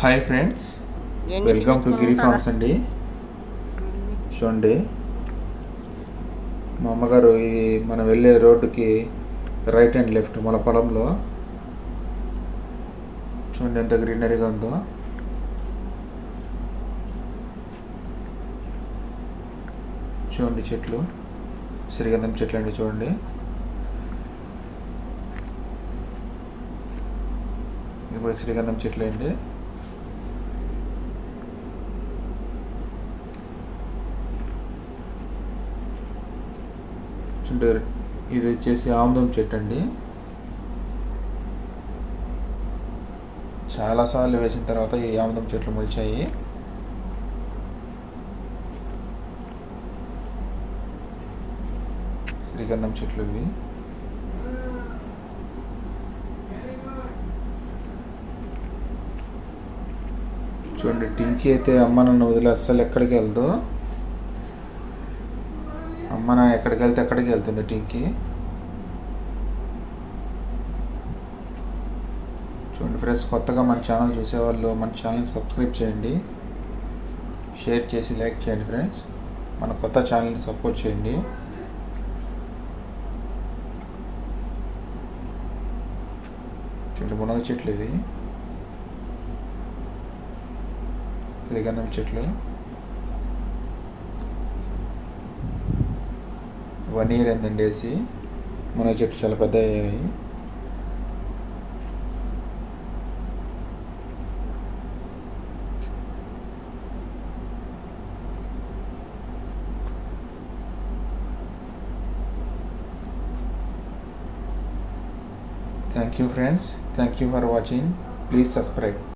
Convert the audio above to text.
Hi friends welcome to Giri? Farms అండి. చూడండి. మా అమ్మగారు ఈ మనం వెళ్ళే రోడ్డుకి రైట్ అండ్ లెఫ్ట్ మన పొలంలో. చూడండి ఎంత గ్రీనరీగా ఉందో. చూడండి చెట్లు సిరిగంధం చెట్లు అండి చూడండి. ఇది కూడా శ్రీగంధం చెట్లు అండి. చూడండి ఇది వచ్చేసి ఆముదం చెట్టు అండి. చాలాసార్లు వేసిన తర్వాత ఈ ఆముదం చెట్లు మొలిచాయి. శ్రీగంధం చెట్లు ఇవి. చూడండి టింకీ అయితే అమ్మ నన్ను వదిలి అస్సలు ఎక్కడికి వెళ్దో. మనం ఎక్కడికి వెళ్తే ఎక్కడికి వెళ్తుంది టీకి. చూడండి ఫ్రెండ్స్ కొత్తగా మన ఛానల్ చూసేవాళ్ళు మన ఛానల్ సబ్స్క్రైబ్ చేయండి. షేర్ చేసి లైక్ చేయండి ఫ్రెండ్స్. మన కొత్త ఛానల్ని సపోర్ట్ చేయండి. చూడండి మునగ చెట్లు ఇది. శ్రీగంధం చెట్లు. వన్ ఇయర్ అయిందండి వేసి మన చెట్టు చాలా పెద్ద అయ్యాయి. Thank you friends thank you for watching please subscribe